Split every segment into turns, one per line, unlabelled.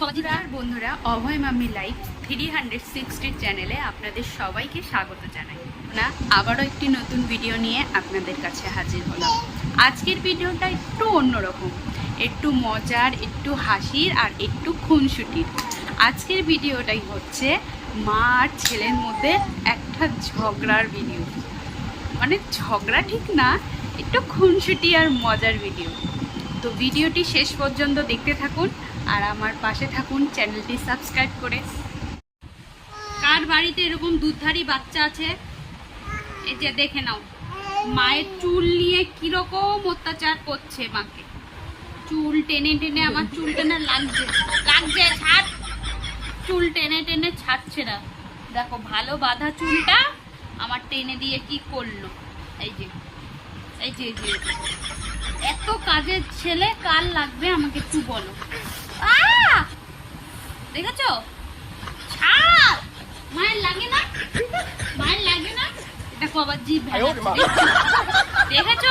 বন্ধুরা, Abhay mummy live three hundred সিক্সটির চ্যানেলে আপনাদের সবাইকে স্বাগত জানাই। না, আবারও একটি নতুন ভিডিও নিয়ে আপনাদের কাছে হাজির হলাম। আজকের ভিডিওটা একটু অন্যরকম, একটু মজার, একটু হাসির আর একটু খুনসুটির। আজকের ভিডিওটাই হচ্ছে মা আর ছেলের মধ্যে একটা ঝগড়ার ভিডিও। মানে ঝগড়া ঠিক না, একটু খুনসুটি আর মজার ভিডিও। তো ভিডিওটি শেষ পর্যন্ত দেখতে থাকুন আর আমার পাশে থাকুন চ্যানেলটি সাবস্ক্রাইব করে। কার বাড়িতে এরকম দুধারি বাচ্চা আছে? এই যে দেখে নাও মায়ের চুল নিয়ে কীরকম অত্যাচার করছে মাকে। চুল টেনে টেনে আমার চুল টেনে লাগছে। লাগছে ছাড়। চুল টেনে টেনে ছাড়ছে না। দেখো ভালো বাঁধা চুলটা আমার টেনে দিয়ে কি করল? এই যে এই যে, এই যে। এত কাজের ছেলে কাল লাগবে আমাকে একটু বলো! দেখেছ? মায়ের লাগে না? মায়ের লাগে না? দেখো আবার জিভ দেখছ? দেখেছ?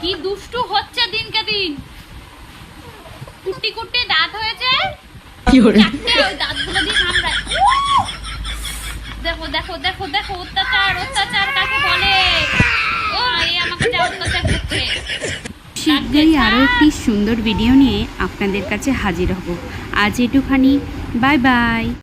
কি দুষ্টু হচ্ছে দিনকে দিন। কুটি কুটি দাঁত হয়েছে। চারটে ওই দাঁতগুলো দিয়ে কামড়ায় দেখো দেখো দেখো দেখো অত্যাচার শীঘ্রই আরও একটি সুন্দর ভিডিও নিয়ে আপনাদের কাছে হাজির হব। আজ এটুখানি। Bye bye.